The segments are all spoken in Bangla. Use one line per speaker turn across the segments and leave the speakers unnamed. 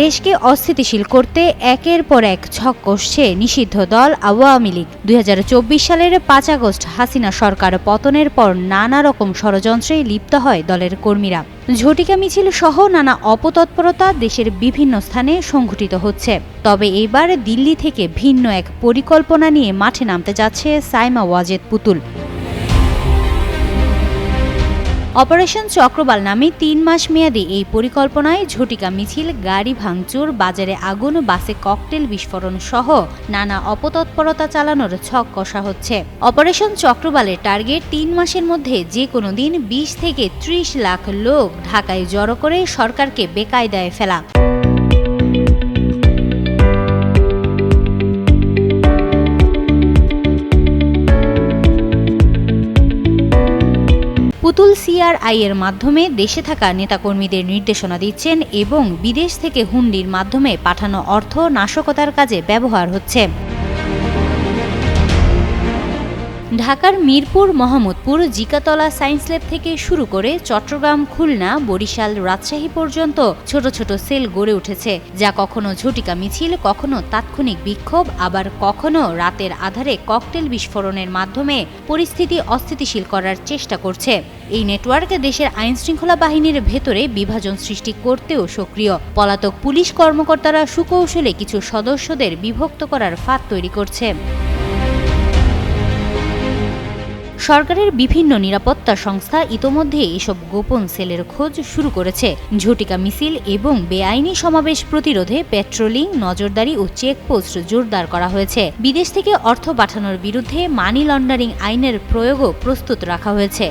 দেশকে অস্থিতিশীল করতে একের পর এক ছক কষছে নিষিদ্ধ দল আওয়ামী লীগ। দুই হাজার চব্বিশ সালের পাঁচ আগস্ট হাসিনা সরকার পতনের পর নানা রকম ষড়যন্ত্রে লিপ্ত হয় দলের কর্মীরা। ঝটিকা মিছিল সহ নানা অপতৎপরতা দেশের বিভিন্ন স্থানে সংঘটিত হচ্ছে। তবে এবার দিল্লি থেকে ভিন্ন এক পরিকল্পনা নিয়ে মাঠে নামতে যাচ্ছে সাইমা ওয়াজেদ পুতুল। অপারেশন চক্রবাল নামে তিন মাস মেয়াদী এই পরিকল্পনায় ঝটিকা মিছিল, গাড়ি ভাঙচুর, বাজারে আগুন, বাসে ককটেল বিস্ফোরণ সহ নানা অপতৎপরতা চালানোর ছক কষা হচ্ছে। অপারেশন চক্রবালের টার্গেট তিন মাসের মধ্যে যে কোনো দিন বিশ থেকে ত্রিশ লাখ লোক ঢাকায় জড়ো করে সরকারকে বেকায়দায় ফেলা। পুতুল সিআরআই এর মাধ্যমে দেশে থাকা নেতাকর্মীদের নির্দেশনা দিচ্ছেন এবং বিদেশ থেকে হুন্ডির মাধ্যমে পাঠানো অর্থ নাশকতার কাজে ব্যবহার হচ্ছে। ঢাকার মিরপুর, মোহাম্মদপুর, জিকাতলা সায়েন্স ল্যাব থেকে শুরু করে চট্টগ্রাম, খুলনা, বরিশাল রাজশাহী পর্যন্ত ছোট ছোট সেল গড়ে উঠেছে, যা কখনো ঝটিকা মিছিল, কখনো তাৎক্ষণিক বিক্ষোভ, আবার কখনো রাতের আধারে ককটেল বিস্ফোরণের মাধ্যমে পরিস্থিতি অস্থিতিশীল করার চেষ্টা করছে। এই নেটওয়ার্ক দেশের আইনশৃঙ্খলা বাহিনীর ভেতরে বিভাজন সৃষ্টি করতেও সক্রিয়। পলাতক পুলিশ কর্মকর্তারা সুকৌশলে কিছু সদস্যদের বিভক্ত করার ফাঁদ তৈরি করছে। সরকারের বিভিন্ন নিরাপত্তা সংস্থা ইতোমধ্যে এসব গোপন সেলের খোঁজ শুরু করেছে। ঝটিকা মিছিল এবং বেআইনি সমাবেশ প্রতিরোধে পেট্রোলিং, নজরদারি ও চেকপোস্ট জোরদার করা হয়েছে। বিদেশ থেকে অর্থ পাঠানোর বিরুদ্ধে মানি লন্ডারিং আইনের প্রয়োগও প্রস্তুত রাখা হয়েছে।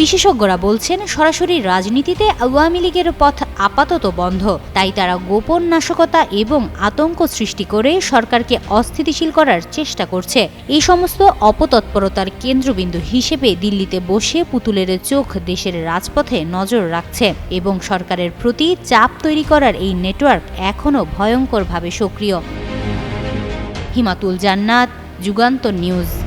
বিশেষজ্ঞরা বলছেন, সরাসরি রাজনীতিতে আওয়ামী লীগের পথ আপাতত বন্ধ। তাই তারা গোপন নাশকতা এবং আতঙ্ক সৃষ্টি করে সরকারকে অস্থিতিশীল করার চেষ্টা করছে। এই সমস্ত অপতৎপরতার কেন্দ্রবিন্দু হিসেবে দিল্লিতে বসে পুতুলের চোখ দেশের রাজপথে নজর রাখছে এবং সরকারের প্রতি চাপ তৈরি করার এই নেটওয়ার্ক এখনও ভয়ঙ্করভাবে সক্রিয়। হিমাতুল জান্নাত যুগান্তর নিউজ।